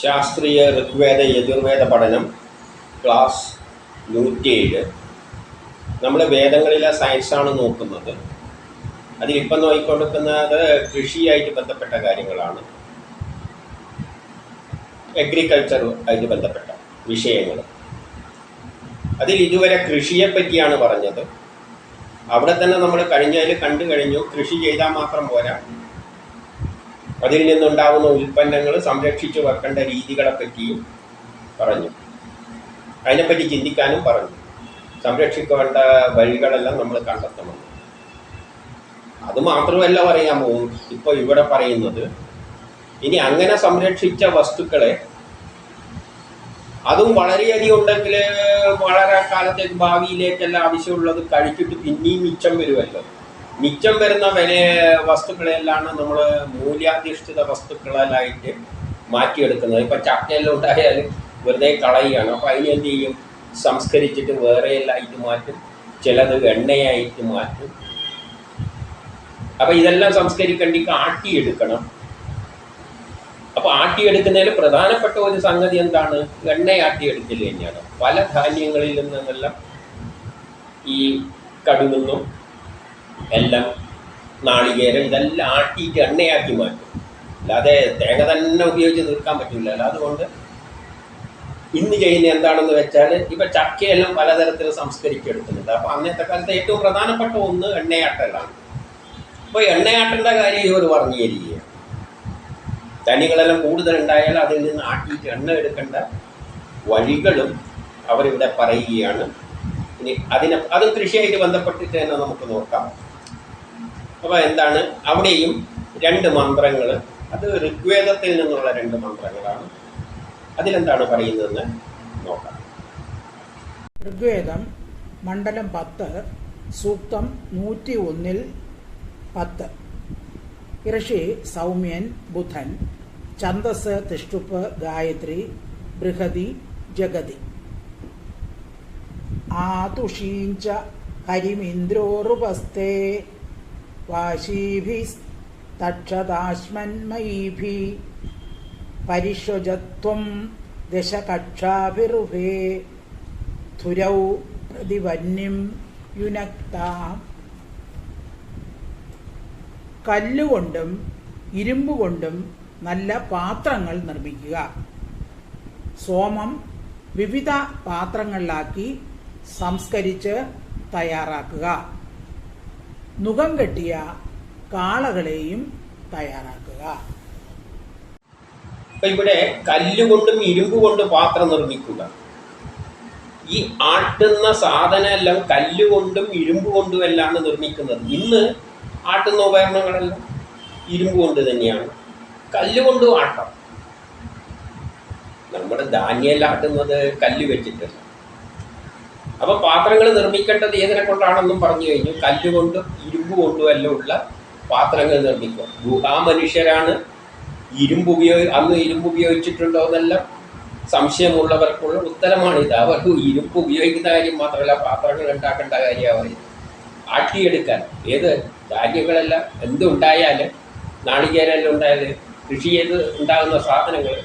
ശാസ്ത്രീയ ഋഗ്വേദ യജുർവേദ പഠനം ക്ലാസ് നൂറ്റിയേഴ്. നമ്മൾ വേദങ്ങളിലെ സയൻസാണ് നോക്കുന്നത്. അതിലിപ്പം നോക്കിക്കൊടുക്കുന്നത് കൃഷിയായിട്ട് ബന്ധപ്പെട്ട കാര്യങ്ങളാണ്. അഗ്രികൾച്ചർ ആയിട്ട് ബന്ധപ്പെട്ട വിഷയങ്ങൾ. അതിൽ ഇതുവരെ കൃഷിയെ പറ്റിയാണ് പറഞ്ഞത്. അവിടെ തന്നെ നമ്മൾ കഴിഞ്ഞതിൽ കണ്ടു കഴിഞ്ഞു കൃഷി ചെയ്താൽ മാത്രം പോരാ. അതിൽ നിന്നുണ്ടാകുന്ന ഉൽപ്പന്നങ്ങൾ സംരക്ഷിച്ചു വെക്കേണ്ട രീതികളെ പറ്റിയും പറഞ്ഞു. അതിനെപ്പറ്റി ചിന്തിക്കാനും പറഞ്ഞു. സംരക്ഷിക്കേണ്ട വഴികളെല്ലാം നമ്മൾ കണ്ടെത്തണം. അത് മാത്രമല്ല പറയാൻ പോകും. ഇപ്പോൾ ഇവിടെ പറയുന്നത് ഇനി അങ്ങനെ സംരക്ഷിച്ച വസ്തുക്കളെ അതും വളരെയധികം ഉണ്ടെങ്കിൽ വളരെ കാലത്തേക്ക് ഭാവിയിലേക്കെല്ലാം ആവശ്യമുള്ളത് കഴിച്ചിട്ട് പിന്നെയും മിച്ചം വരുമല്ലോ. മിച്ചം വരുന്ന വില വസ്തുക്കളെല്ലാം നമ്മൾ മൂല്യാധിഷ്ഠിത വസ്തുക്കളായിട്ട് മാറ്റിയെടുക്കുന്നത്. ഇപ്പം ചക്കയെല്ലാം ഉണ്ടായാലും വെറുതെ കളയുകയാണ്. അപ്പോൾ അതിന് എന്ത് ചെയ്യും? സംസ്കരിച്ചിട്ട് വേറെ ആയിട്ട് മാറ്റും. ചിലത് എണ്ണയായിട്ട് മാറ്റും. അപ്പം ഇതെല്ലാം സംസ്കരിക്കേണ്ടി ആട്ടിയെടുക്കണം. അപ്പോൾ ആട്ടിയെടുക്കുന്നതിൽ പ്രധാനപ്പെട്ട ഒരു സംഗതി എന്താണ്? എണ്ണ ആട്ടിയെടുക്കൽ തന്നെയാണ്. പല ധാന്യങ്ങളിൽ നിന്നെല്ലാം ഈ കടുകുന്നും എല്ലാം നാളികേരം ഇതെല്ലാം ആട്ടിയിട്ട് എണ്ണയാക്കി മാറ്റും. അല്ലാതെ തേങ്ങ തന്നെ ഉപയോഗിച്ച് തീർക്കാൻ പറ്റില്ല. അതുകൊണ്ട് ഇന്ന് ചെയ്യുന്ന എന്താണെന്ന് വെച്ചാൽ ഇപ്പം ചക്കയെല്ലാം പലതരത്തിൽ സംസ്കരിച്ചെടുക്കുന്നുണ്ട് അപ്പോൾ അന്നത്തെ കാലത്ത് ഏറ്റവും പ്രധാനപ്പെട്ട ഒന്ന് എണ്ണയാട്ടലാണ്. അപ്പോൾ എണ്ണയാട്ടേണ്ട കാര്യം ഇവർ പറഞ്ഞു തനികളെല്ലാം കൂടുതൽ ഉണ്ടായാൽ അതിൽ നിന്ന് ആട്ടിയിട്ട് എണ്ണ എടുക്കേണ്ട വഴികളും അവരിവിടെ പറയുകയാണ്. ഇനി അതിനെ അത് കൃഷിയായിട്ട് ബന്ധപ്പെട്ടിട്ട് തന്നെ നമുക്ക് നോക്കാം. അപ്പോൾ എന്താണ്? അവിടെയും രണ്ട് മന്ത്രങ്ങൾ അത് ഋഗ്വേദത്തിൽ നിന്നുള്ള രണ്ട് മന്ത്രങ്ങളാണ്. അതിലെന്താണ് പറയുന്നതെന്ന് നോക്കാം. ഋഗ്വേദം മണ്ഡലം പത്ത് സൂക്തം നൂറ്റി ഒന്നിൽ പത്ത്. ഋഷി സൗമ്യൻ ബുധൻ ഛന്ദസ് തിഷ്ടുപ്പ് ഗായത്രി ബൃഹതി ജഗതി. ആതുഷീഞ്ച ഹരിമിന്ദ്രോറുപസ്തേ വാശീഭിസ്തക്ഷതാശ്മന്മയീഭി പരിഷ്വജത്വം ദശകക്ഷാഭിറുഭേ ധുരൗ പ്രതിവന്യം യുനക്താം. കല്ലുകൊണ്ടും ഇരുമ്പുകൊണ്ടും നല്ല പാത്രങ്ങൾ നിർമ്മിക്കുക. സോമം വിവിധ പാത്രങ്ങളിലാക്കി സംസ്കരിച്ച് തയ്യാറാക്കുക. നുകം കെട്ടിയ കാളകളെയും തയ്യാറാക്കുക. അപ്പൊ ഇവിടെ കല്ലുകൊണ്ടും ഇരുമ്പ് കൊണ്ടും പാത്രം നിർമ്മിക്കുക. ഈ ആട്ടുന്ന സാധനമെല്ലാം കല്ലുകൊണ്ടും ഇരുമ്പ് കൊണ്ടും എല്ലാം നിർമ്മിക്കുന്നത്. ഇന്ന് ആട്ടുന്ന ഉപകരണങ്ങളെല്ലാം ഇരുമ്പ് കൊണ്ട് തന്നെയാണ്. കല്ലുകൊണ്ടും ആട്ടം. നമ്മുടെ ധാന്യലാട്ടുന്നത് കല്ല് വെച്ചിട്ടല്ല. അപ്പൊ പാത്രങ്ങൾ നിർമ്മിക്കേണ്ടത് ഏതിനെ കൊണ്ടാണെന്നും പറഞ്ഞു കഴിഞ്ഞു. കല്ലുകൊണ്ടും ഇരുമ്പ് ഉള്ള പാത്രങ്ങൾ നിർമ്മിക്കുക. ഗുഹാമനുഷ്യരാണ് ഇരുമ്പ് ഉപയോഗി അന്ന് ഇരുമ്പ് ഉപയോഗിച്ചിട്ടുണ്ടോ എന്നെല്ലാം സംശയമുള്ളവർക്കുള്ള ഉത്തരമാണിത് അവർക്ക് ഇരുമ്പ് ഉപയോഗിക്കുന്ന കാര്യം മാത്രമല്ല പാത്രങ്ങൾ ഉണ്ടാക്കേണ്ട കാര്യമാണ് ആട്ടിയെടുക്കാൻ. ഏത് ധാന്യങ്ങളെല്ലാം എന്തുണ്ടായാലും നാളികേരെല്ലാം ഉണ്ടായാലും കൃഷി ചെയ്ത് ഉണ്ടാകുന്ന സാധനങ്ങൾ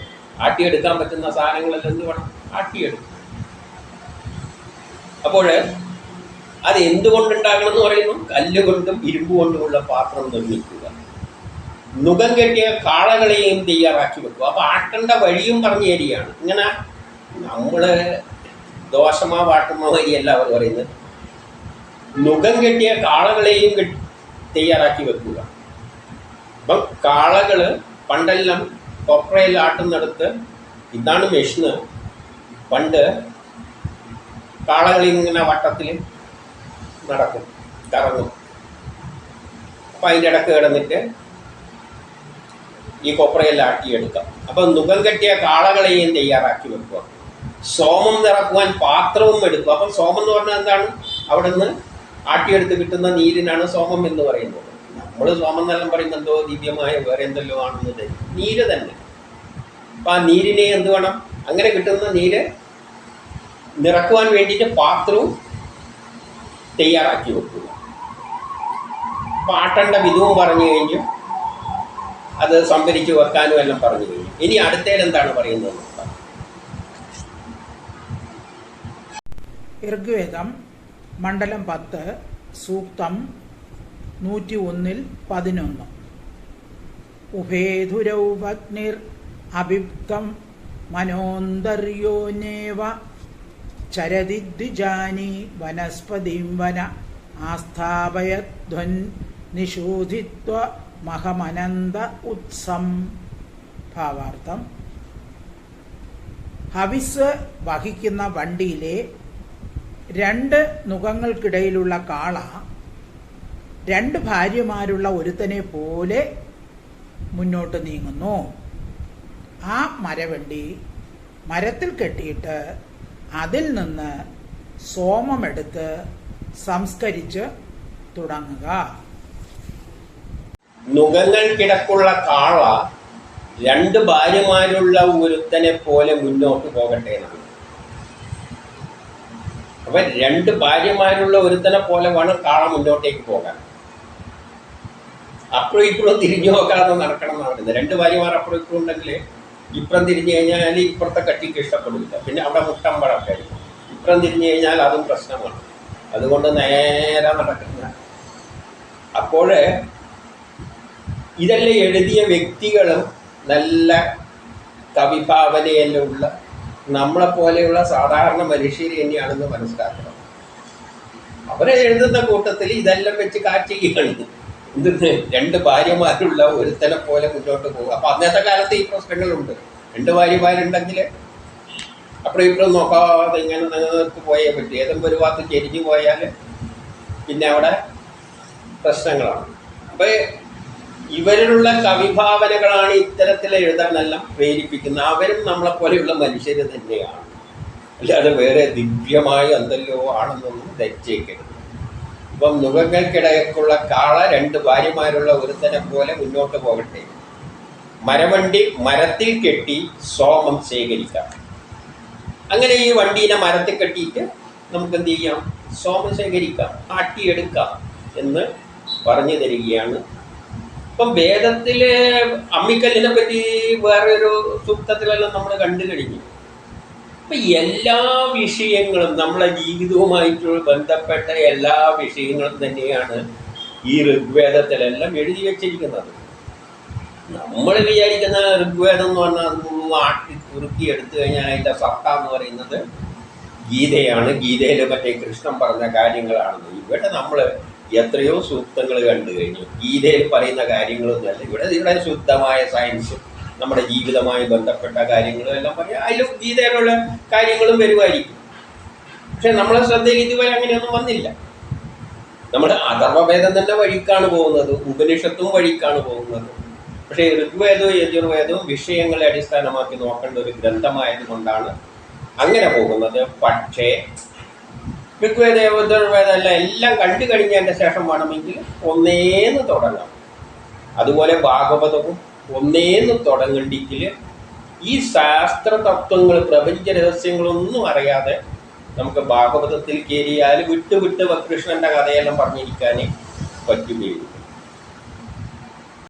ആട്ടിയെടുക്കാൻ പറ്റുന്ന സാധനങ്ങളെല്ലാം എന്ത് വേണം ആട്ടിയെടുക്കും. അപ്പോൾ അത് എന്തുകൊണ്ടുണ്ടാകണം എന്ന് പറയുന്നു? കല്ലുകൊണ്ടും ഇരുമ്പ് കൊണ്ടുമുള്ള പാത്രം നിർമ്മിക്കുക. മുഖം കെട്ടിയ കാളകളെയും തയ്യാറാക്കി വെക്കുക. അപ്പോൾ ആട്ടേണ്ട വഴിയും പറഞ്ഞു തരികയാണ് ഇങ്ങനെ നമ്മൾ ദോഷമാ ആട്ടുന്ന വഴിയല്ല അവർ പറയുന്നത്. മുഖം കെട്ടിയ കാളകളെയും തയ്യാറാക്കി വെക്കുക. അപ്പം കാളകൾ പണ്ടെല്ലാം കൊപ്രയിൽ ആട്ടുന്നിടത്ത് ഇതാണ് മെഷീന്. പണ്ട് കാളകളിങ്ങനെ വട്ടത്തിൽ നടക്കും. കറങ്ങും. അപ്പം അതിന്റെ ഇടയ്ക്ക് കിടന്നിട്ട് ഈ കൊപ്രയെല്ലാം ആട്ടിയെടുക്കാം. അപ്പം നുകം കെട്ടിയ കാളകളെയും തയ്യാറാക്കി വെക്കുക. സോമം നിറക്കുവാൻ പാത്രവും എടുക്കുക. അപ്പം സോമം എന്ന് പറഞ്ഞാൽ എന്താണ്? അവിടെ നിന്ന് ആട്ടിയെടുത്ത് കിട്ടുന്ന നീരിനാണ് സോമം എന്ന് പറയുന്നത്. നമ്മൾ സോമം എന്നെല്ലാം എന്തോ ദിവ്യമായ വേറെ എന്തെല്ലോ ആണെന്നത് നീര് തന്നെ. അപ്പം ആ നീരിനെ എന്ത് വേണം? അങ്ങനെ കിട്ടുന്ന നീര് നിറക്കുവാൻ വേണ്ടിയിട്ട് പാത്രവും തയ്യാറാക്കി വെക്കുക. പാട്ടേണ്ട വിധവും പറഞ്ഞു കഴിഞ്ഞു. അത് സംഭരിച്ച് വെക്കാനും എല്ലാം പറഞ്ഞു കഴിഞ്ഞു. ഇനി അടുത്തേലെന്താണ് പറയുന്നത്? ഋഗ്വേദം മണ്ഡലം പത്ത് സൂക്തം നൂറ്റി ഒന്നിൽ പതിനൊന്ന്. ഉഭേധുരൗപഗ്നിർ അഭിപ്തം മനോന്തര്യോനേവ ചരതി ദ്വിജാനി വനസ്പതിം വന ആസ്ഥാപയധ്വൻ നിഷൂധിത്വ മഹമനന്ത ഉത്സം. ഭാവാർത്ഥം. ഹവിസ് വഹിക്കുന്ന വണ്ടിയിലെ രണ്ട് മുഖങ്ങൾക്കിടയിലുള്ള കാള രണ്ട് ഭാര്യമാരുള്ള ഒരുത്തനെ പോലെ മുന്നോട്ട് നീങ്ങുന്നു. ആ മരവണ്ടി മരത്തിൽ കെട്ടിയിട്ട് അതിൽ നിന്ന് സോമമെടുത്ത് സംസ്കരിച്ച് തുടങ്ങുക. നുഖങ്ങൾക്കിടക്കുള്ള കാള രണ്ട് ഭാര്യമാരുള്ള ഒരുത്തനെ പോലെ മുന്നോട്ട് പോകട്ടെ എന്നാണ്. അപ്പൊ രണ്ട് ഭാര്യമാരുള്ള ഒരുത്തനെ പോലെ വേണം കാള മുന്നോട്ടേക്ക് പോകാൻ. അപ്പുറം ഇപ്പുറം തിരിഞ്ഞു നോക്കാതെ നടക്കണം എന്നാണ്. രണ്ട് ഭാര്യമാർ അപ്പുറം ഇപ്പുറം ഉണ്ടെങ്കിൽ ഇപ്പുറം തിരിഞ്ഞു കഴിഞ്ഞാൽ ഇപ്പുറത്തെ കട്ടിക്ക് ഇഷ്ടപ്പെടില്ല. പിന്നെ അവിടെ മുട്ടമ്പഴൊക്കെ ആയിരിക്കും ഇപ്പുറം തിരിഞ്ഞു കഴിഞ്ഞാൽ അതും പ്രശ്നമാണ്. അതുകൊണ്ട് നേരെ നടക്കുന്ന അപ്പോൾ ഇതെല്ലാം എഴുതിയ വ്യക്തികളും നല്ല കവിഭാവനയെല്ലാം ഉള്ള നമ്മളെ പോലെയുള്ള സാധാരണ മനുഷ്യർ തന്നെയാണെന്ന് മനസ്സിലാക്കണം. അവരെ എഴുതുന്ന കൂട്ടത്തിൽ ഇതെല്ലാം വെച്ച് കാറ്റുകയാണ് എന്തെന്ന് രണ്ട് ഭാര്യമാരുള്ള ഒരുത്തനെ പോലെ മുന്നോട്ട് പോകും. അപ്പൊ അന്നത്തെ കാലത്ത് ഈ പ്രശ്നങ്ങളുണ്ട്. രണ്ട് ഭാര്യമാരുണ്ടെങ്കിൽ അപ്പുറം ഇപ്പുറം നോക്കാതെ ഇങ്ങനെ നിലനിർത്തി പോയേ പറ്റും. ഏതെങ്കിലും ഒരു ഭാഗത്ത് ചെരിഞ്ഞു പോയാൽ പിന്നെ അവിടെ പ്രശ്നങ്ങളാണ്. അപ്പോൾ ഇവരിലുള്ള കവിഭാവനകളാണ് ഇത്തരത്തിൽ എഴുതാനെല്ലാം പ്രേരിപ്പിക്കുന്നത്. അവരും നമ്മളെ പോലെയുള്ള മനുഷ്യർ തന്നെയാണ്. അല്ലാതെ വേറെ ദിവ്യമായ എന്തെല്ലോ ആണെന്നൊന്നും ധരിച്ചേക്കരുത് ഇപ്പം മൃഗങ്ങൾക്കിടയ്ക്കുള്ള കാള രണ്ട് ഭാര്യമാരുള്ള ഒരുത്തനെ പോലെ മുന്നോട്ട് പോകട്ടെ. മരവണ്ടി മരത്തിൽ കെട്ടി സോമം ശേഖരിക്കാം. അങ്ങനെ ഈ വണ്ടീനെ മരത്തിൽ കെട്ടിയിട്ട് നമുക്ക് എന്ത് ചെയ്യാം? സോമം ശേഖരിക്കാം ആട്ടിയെടുക്കാം എന്ന് പറഞ്ഞു തരികയാണ്. ഇപ്പം വേദത്തിലെ അമ്മിക്കല്ലിനെ പറ്റി വേറൊരു സൂക്തത്തിലെല്ലാം നമ്മൾ കണ്ടു കഴിഞ്ഞു. അപ്പൊ എല്ലാ വിഷയങ്ങളും നമ്മളെ ജീവിതവുമായിട്ടുള്ള ബന്ധപ്പെട്ട എല്ലാ വിഷയങ്ങളും തന്നെയാണ് ഈ ഋഗ്വേദത്തിലെല്ലാം എഴുതി വെച്ചിരിക്കുന്നത്. നമ്മൾ വിചാരിക്കുന്ന ഋഗ്വേദം എന്ന് പറഞ്ഞാൽ അതൊന്നും ആട്ടി കുറുക്കി എടുത്തു കഴിഞ്ഞാൽ അതിന്റെ സത്ത എന്ന് പറയുന്നത് ഗീതയാണ്. ഗീതയിൽ മറ്റേ കൃഷ്ണൻ പറഞ്ഞ കാര്യങ്ങളാണെന്ന്. ഇവിടെ നമ്മൾ എത്രയോ സൂക്തങ്ങൾ കണ്ടു കഴിഞ്ഞു. ഗീതയിൽ പറയുന്ന കാര്യങ്ങളൊന്നുമല്ല. ഇവിടെ ഇവിടെ ശുദ്ധമായ സയൻസും നമ്മുടെ ജീവിതമായി ബന്ധപ്പെട്ട കാര്യങ്ങളും എല്ലാം പറയാം. അതിലും ഗീതയിലുള്ള കാര്യങ്ങളും വരുമായിരിക്കും. പക്ഷെ നമ്മളെ ശ്രദ്ധയിൽ ഇതുവരെ അങ്ങനെയൊന്നും വന്നില്ല. നമ്മൾ അഥർവവേദം തന്നെ വഴിക്കാണ് പോകുന്നത്. ഉപനിഷത്തും വഴിക്കാണ് പോകുന്നത്. പക്ഷേ ഋഗ്വേദവും യജുർവേദവും വിഷയങ്ങളെ അടിസ്ഥാനമാക്കി നോക്കേണ്ട ഒരു ഗ്രന്ഥമായതുകൊണ്ടാണ് അങ്ങനെ പോകുന്നത്. പക്ഷേ ഋഗ്വേദ യജുർവേദം എല്ലാം എല്ലാം കണ്ടു കഴിഞ്ഞതിന്റെ ശേഷം വേണമെങ്കിൽ ഒന്നേന്ന് തുടങ്ങാം. അതുപോലെ ഭാഗവതവും ഒന്നേന്ന് തുടങ്ങണ്ടെങ്കിൽ ഈ ശാസ്ത്ര തത്വങ്ങൾ പ്രപഞ്ച രഹസ്യങ്ങളൊന്നും അറിയാതെ നമുക്ക് ഭാഗവതത്തിൽ കയറിയാൽ വിട്ട് വിട്ട് കൃഷ്ണന്റെ കഥയെല്ലാം പറഞ്ഞിരിക്കാൻ പറ്റുകയുള്ളൂ.